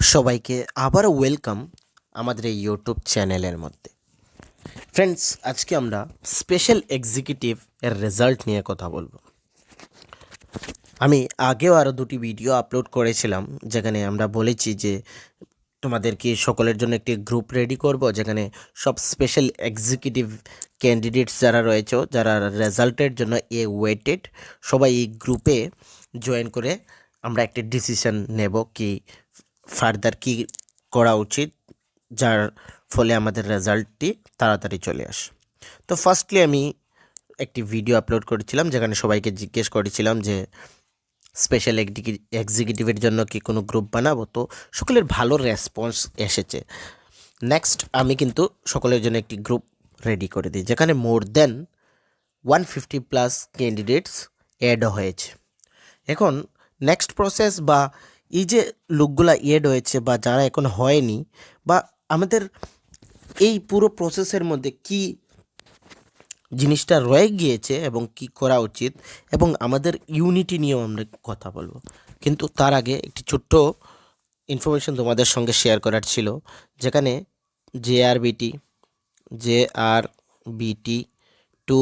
সবাইকে আবারও ওয়েলকাম আমাদের এই ইউটিউব চ্যানেলের মধ্যে। ফ্রেন্ডস আজকে আমরা স্পেশাল এক্সিকিউটিভ এর রেজাল্ট নিয়ে কথা বলব। আমি আগেও আরও দুটি ভিডিও আপলোড করেছিলাম, যেখানে আমরা বলেছি যে তোমাদেরকে সকলের জন্য একটি গ্রুপ রেডি করব, যেখানে সব স্পেশাল এক্সিকিউটিভ ক্যান্ডিডেটস যারা রয়েছে, যারা রেজাল্টের জন্য এ ওয়েটেড সবাই এই গ্রুপে জয়েন করে আমরা একটি ডিসিশন নেব কি ফার্দার কি করা উচিত, যার ফলে আমাদের রেজাল্টটি তাড়াতাড়ি চলে আসে। তো ফার্স্টলি আমি একটি ভিডিও আপলোড করেছিলাম, যেখানে সবাইকে জিজ্ঞেস করেছিলাম যে স্পেশাল এক্সিকিউটিভের জন্য কি কোনো গ্রুপ বানাবো? তো সকলের ভালো রেসপন্স এসেছে। নেক্সট আমি কিন্তু সকলের জন্য একটি গ্রুপ রেডি করে দিই, যেখানে more than one fifty plus candidates add হয়েছে। এখন নেক্সট প্রসেস বা এই যে লোকগুলা এড হয়েছে বা যারা এখন হয়নি বা আমাদের এই পুরো প্রসেসের মধ্যে কি জিনিসটা রয়ে গিয়েছে এবং কি করা উচিত এবং আমাদের ইউনিটি নিয়েও আমরা কথা বলব। কিন্তু তার আগে একটি ছোট্ট ইনফরমেশন তোমাদের সঙ্গে শেয়ার করার ছিল, যেখানে J R BT J R BT two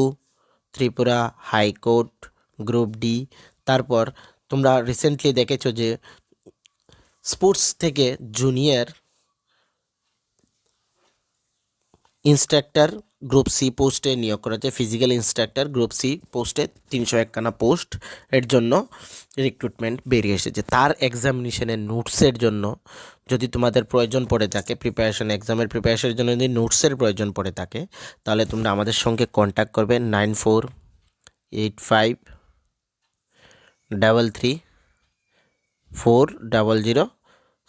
Tripura high court group D তারপর তোমরা রিসেন্টলি দেখেছ যে স্পোর্টস থেকে জুনিয়র ইনস্ট্রাক্টর গ্রুপ সি পোস্টে নিয়োগ করা হচ্ছে ফিজিক্যাল ইনস্ট্রাক্টর গ্রুপ সি পোস্টে তিনশো একখানা পোস্ট এর জন্য রিক্রুটমেন্ট বেরিয়ে এসেছে। তার এক্সামিনেশনের নোটসের জন্য যদি তোমাদের প্রয়োজন পড়ে থাকে প্রিপারেশন এক্সামের প্রিপারেশনের জন্য যদি নোটসের প্রয়োজন পড়ে থাকে, তাহলে তোমরা আমাদের সঙ্গে কন্ট্যাক্ট করবে nine four eight five double three four double zero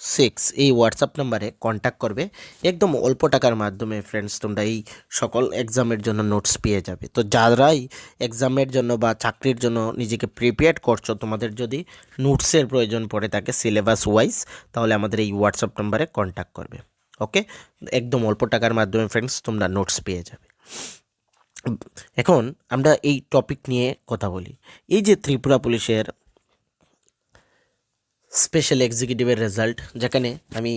six এই হোয়াটসঅ্যাপ নাম্বারে কন্ট্যাক্ট করবে। একদম অল্প টাকার মাধ্যমে ফ্রেন্ডস তোমরা এই সকল এক্সামের জন্য নোটস পেয়ে যাবে। তো যারাই এক্সামের জন্য বা চাকরির জন্য নিজেকে প্রিপেয়ার করছ, তোমাদের যদি নোটসের প্রয়োজন পড়ে থাকে সিলেবাস ওয়াইজ তাহলে আমাদের এই হোয়াটসঅ্যাপ নাম্বারে কন্ট্যাক্ট করবে। ওকে একদম অল্প টাকার মাধ্যমে ফ্রেন্ডস তোমরা নোটস পেয়ে যাবে। এখন আমরা এই টপিক নিয়ে কথা বলি। এই যে ত্রিপুরা পুলিশের স্পেশাল এক্সিকিউটিভের রেজাল্ট যেখানে আমি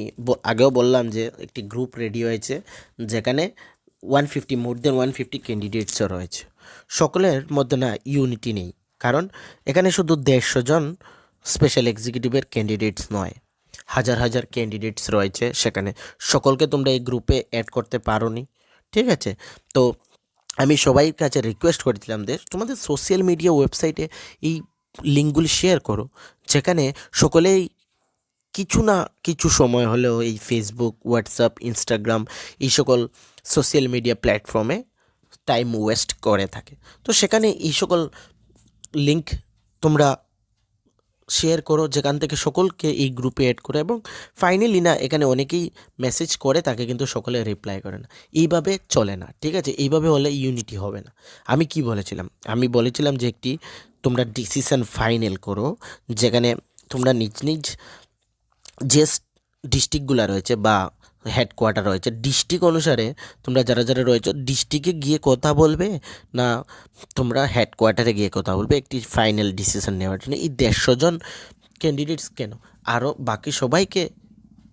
আগেও বললাম যে একটি গ্রুপ রেডি হয়েছে, যেখানে one fifty more than one fifty ক্যান্ডিডেটসও রয়েছে। সকলের মধ্যে না ইউনিটি নেই, কারণ এখানে শুধু দেড়শো জন স্পেশাল এক্সিকিউটিভের ক্যান্ডিডেটস নয়, হাজার হাজার ক্যান্ডিডেটস রয়েছে সেখানে। সকলকে তোমরা এই গ্রুপে অ্যাড করতে পারো নি ঠিক আছে? তো আমি সবাই কাছে রিকোয়েস্ট করেছিলাম যে তোমাদের সোশ্যাল মিডিয়া ওয়েবসাইটে এই লিঙ্কগুলি শেয়ার করো, যেখানে সকলেই কিছু না কিছু সময় হলেও এই ফেসবুক হোয়াটসঅ্যাপ ইনস্টাগ্রাম এই সকল সোশ্যাল মিডিয়া প্ল্যাটফর্মে টাইম ওয়েস্ট করে থাকে। তো সেখানে এই সকল লিঙ্ক তোমরা শেয়ার করো, যেখান থেকে সকলকে এই গ্রুপে অ্যাড করো এবং ফাইনালি না এখানে অনেকেই মেসেজ করে, তাকে কিন্তু সকলে রিপ্লাই করে না। এইভাবে চলে না, ঠিক আছে? এইভাবে হলে ইউনিটি হবে না। আমি কি বলেছিলাম? আমি বলেছিলাম যে একটি তোমরা ডিসিশন ফাইনাল করো, যেখানে তোমরা নিজ নিজ যে ডিস্ট্রিক্টগুলো রয়েছে বা হেডকোয়ার্টার রয়েছে। ডিস্ট্রিক্ট অনুসারে তোমরা যারা যারা রয়েছে ডিস্ট্রিক্টে গিয়ে কথা বলবে না তোমরা হেডকোয়ার্টারে গিয়ে কথা বলবে, একটি ফাইনাল ডিসিশন নেওয়ার জন্য। এই দেড়শো জন ক্যান্ডিডেটস কেন? আরও বাকি সবাইকে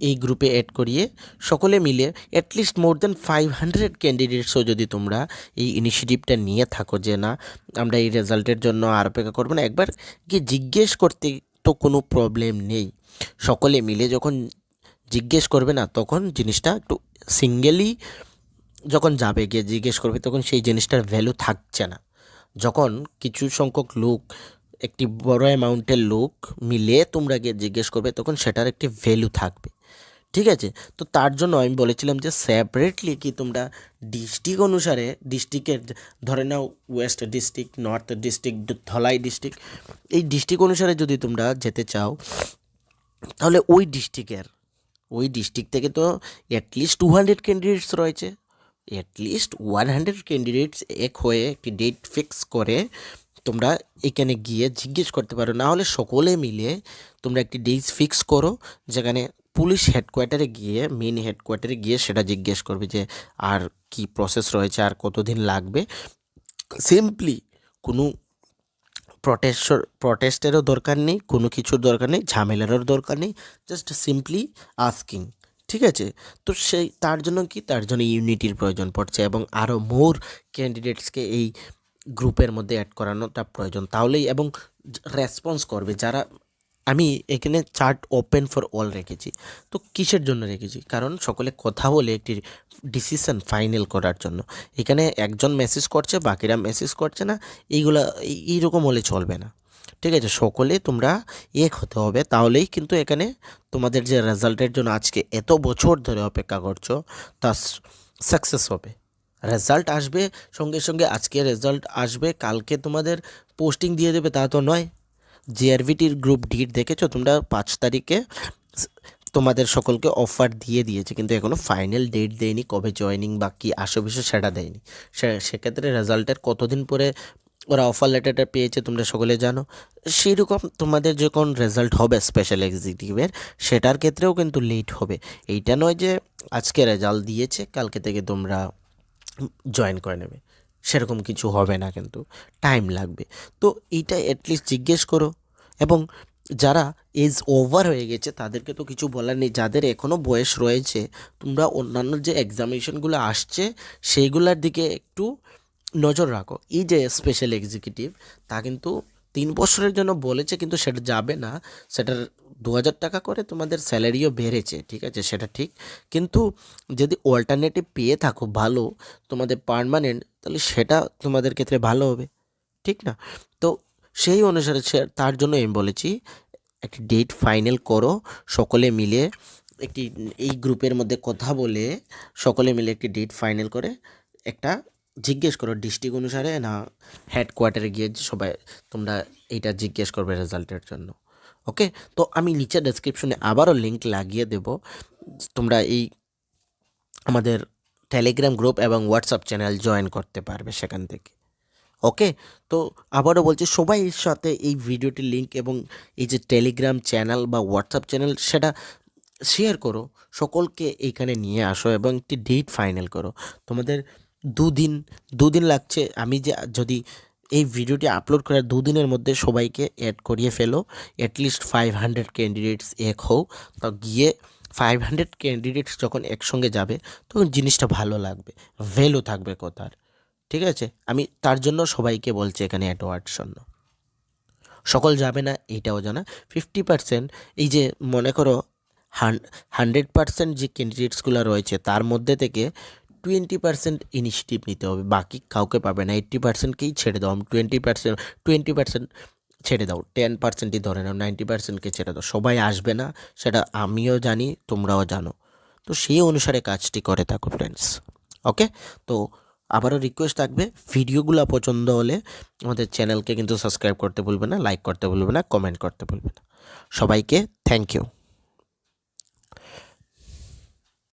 এই গ্রুপে অ্যাড করিয়ে সকলে মিলে at least more than five hundred ক্যান্ডিডেটসও যদি তোমরা এই ইনিশিয়েটিভটা নিয়ে থাকো যে না, আমরা এই রেজাল্টের জন্য আর অপেক্ষা করব না। একবার গিয়ে জিজ্ঞেস করতে তো কোনো প্রবলেম নেই। সকলে মিলে যখন জিজ্ঞেস করবে না, তখন জিনিসটা একটু সিঙ্গেলি যখন যাবে, গিয়ে জিজ্ঞেস করবে, তখন সেই জিনিসটার ভ্যালু থাকছে না। যখন কিছু সংখ্যক লোক, একটি বড় অ্যামাউন্টের লোক মিলে তোমরা গিয়ে জিজ্ঞেস করবে, তখন সেটার একটি ভ্যালু থাকবে। ঠিক আছে? তো তার জন্য আমি বলেছিলাম যে সেপারেটলি কি তোমরা ডিস্ট্রিক্ট অনুসারে ডিস্ট্রিক্টের ধরে নাও west district north district Dhalai district এই ডিস্ট্রিক্ট অনুসারে যদি তোমরা যেতে চাও, তাহলে ওই ডিস্ট্রিক্টের ওই ডিস্ট্রিক্ট থেকে তো at least two hundred candidates রয়েছে। At least one hundred candidates এক হয়ে একটি ডেট ফিক্স করে তোমরা এখানে গিয়ে জিজ্ঞেস করতে পারো। না হলে সকলে মিলে তোমরা একটি ডেট ফিক্স করো, যেখানে পুলিশ হেডকোয়ার্টারে গিয়ে মেন হেডকোয়ার্টারে গিয়ে সেটা জিজ্ঞেস করবে যে, আর কি প্রসেস রয়েছে, আর কতদিন লাগবে। সিম্পলি কোনো প্রটেস্ট প্রটেস্টেরও দরকার নেই, কোনো কিছুর দরকার নেই, ঝামেলারও দরকার নেই জাস্ট সিম্পলি আস্কিং ঠিক আছে? তো সেই, তার জন্য কি? তার জন্য ইউনিটির প্রয়োজন পড়ছে এবং আরও মোর ক্যান্ডিডেটসকে এই গ্রুপের মধ্যে অ্যাড করানোটা প্রয়োজন। তাহলেই এবং রেসপন্স করবে। যারা আমি এখানে চার্ট ওপেন ফর অল রেখেছি। তো কিসের জন্য রেখেছি? কারণ সকলে কথা বলে একটি ডিসিশন ফাইনাল করার জন্য। এখানে একজন মেসেজ করছে, বাকিরা মেসেজ করছে না, এইগুলা, এই- এইরকম হলে চলবে না। ঠিক আছে, সকলে তোমরা এক হতে হবে, তাহলেই কিন্তু এখানে তোমাদের যে রেজাল্টের জন্য আজকে এত বছর ধরে অপেক্ষা করছ, তা সাকসেস হবে। রেজাল্ট আসবে, সঙ্গে সঙ্গে আজকে রেজাল্ট আসবে, কালকে তোমাদের পোস্টিং দিয়ে দেবে, তা তো নয়। জিআরভিটির গ্রুপ ডিট দেখেছ? তোমরা পাঁচ তারিখে তোমাদের সকলকে অফার দিয়ে দিয়েছে, কিন্তু এখনও ফাইনাল ডেট দেয়নি, কবে জয়েনিং বা কী বিষয় সেটা দেয়নি। সেক্ষেত্রে রেজাল্টের কতদিন পরে ওরা অফার লেটারটা পেয়েছে তোমরা সকলে জানো। সেই রকম তোমাদের যখন রেজাল্ট হবে স্পেশাল এক্সিকিউটিভের সেটার ক্ষেত্রেও কিন্তু লেট হবে। এইটা নয় যে আজকে রেজাল্ট দিয়েছে, কালকে থেকে তোমরা জয়েন করে নেবে। সেরকম কিছু হবে না কিন্তু টাইম লাগবে। তো এইটা অ্যাটলিস্ট জিজ্ঞেস করো। এবং যারা এজ ওভার হয়ে গেছে, তাদেরকে তো কিছু বলার নেই। যাদের এখনও বয়স রয়েছে, তোমরা অন্যান্য যে এক্সামিনেশনগুলো আসছে, সেইগুলোর দিকে একটু নজর রাখো। এই যে স্পেশাল এক্সিকিউটিভ তা কিন্তু তিন বছরের জন্য বলেছে, কিন্তু সেটা যাবে না। সেটার দু হাজার টাকা করে তোমাদের স্যালারিও বেড়েছে, ঠিক আছে? সেটা ঠিক। কিন্তু যদি অল্টারনেটিভ পেয়ে থাকো ভালো, তোমাদের পার্মানেন্ট তাহলে সেটা তোমাদের ক্ষেত্রে ভালো হবে, ঠিক না? সেই অনুসারে তার জন্য আমি বলেছি, একটি ডেট ফাইনাল করো, সকলে মিলে একটি, এই গ্রুপের মধ্যে কথা বলে সকলে মিলে একটি ডেট ফাইনাল করে, একটা জিজ্ঞেস করো ডিস্ট্রিক্ট অনুসারে না হেডকোয়ার্টারে গিয়ে সবাই তোমরা এইটা জিজ্ঞেস করবে রেজাল্টের জন্য। ওকে তো আমি নিচে ডেসক্রিপশনে আবারও লিঙ্ক লাগিয়ে দেব। তোমরা এই আমাদের টেলিগ্রাম গ্রুপ এবং হোয়াটসঅ্যাপ চ্যানেল জয়েন করতে পারবে সেখান থেকে। ওকে? তো আবারও বলছি সবাই এর সাথে এই ভিডিওটির লিঙ্ক এবং এই যে টেলিগ্রাম চ্যানেল বা হোয়াটসঅ্যাপ চ্যানেল সেটা শেয়ার করো। সকলকে এইখানে নিয়ে আসো এবং একটি ডেট ফাইনাল করো। তোমাদের দুদিন দুদিন লাগছে। আমি যে, যদি এই ভিডিওটি আপলোড করার দুদিনের মধ্যে সবাইকে অ্যাড করিয়ে ফেলো at least five hundred candidates এক হও তো গিয়ে ফাইভ হান্ড্রেড ক্যান্ডিডেটস যখন একসঙ্গে যাবে, তখন জিনিসটা ভালো লাগবে। ভ্যালু থাকবে কথার। ঠিক আছে? আমি তার জন্য সবাইকে বলছি এখানে অ্যাড হওয়ার জন্য। সকল যাবে না, এইটাও জানা। ফিফটি পার্সেন্ট এই যে মনে করো হান্ড্রেড পার্সেন্ট যে ক্যান্ডিডেটসগুলো রয়েছে, তার মধ্যে থেকে টোয়েন্টি পার্সেন্ট ইনিশিয়েটিভ নিতে হবে। বাকি কাউকে পাবে না। এইট্টি পার্সেন্টকেই ছেড়ে দাও। টোয়েন্টি পার্সেন্ট টোয়েন্টি পার্সেন্ট ছেড়ে দাও। টেন পার্সেন্টই ধরে নাও নাইনটি পার্সেন্টকে ছেড়ে দাও। সবাই আসবে না, সেটা আমিও জানি, তোমরাও জানো। তো সেই অনুসারে কাজটি করে থাকো ফ্রেন্ডস ওকে তো আবারও রিকোয়েস্ট থাকবে, ভিডিওগুলো পছন্দ হলে আমাদের চ্যানেলকে কিন্তু সাবস্ক্রাইব করতে ভুলবে না লাইক করতে ভুলবে না কমেন্ট করতে ভুলবে না। সবাইকে থ্যাংক ইউ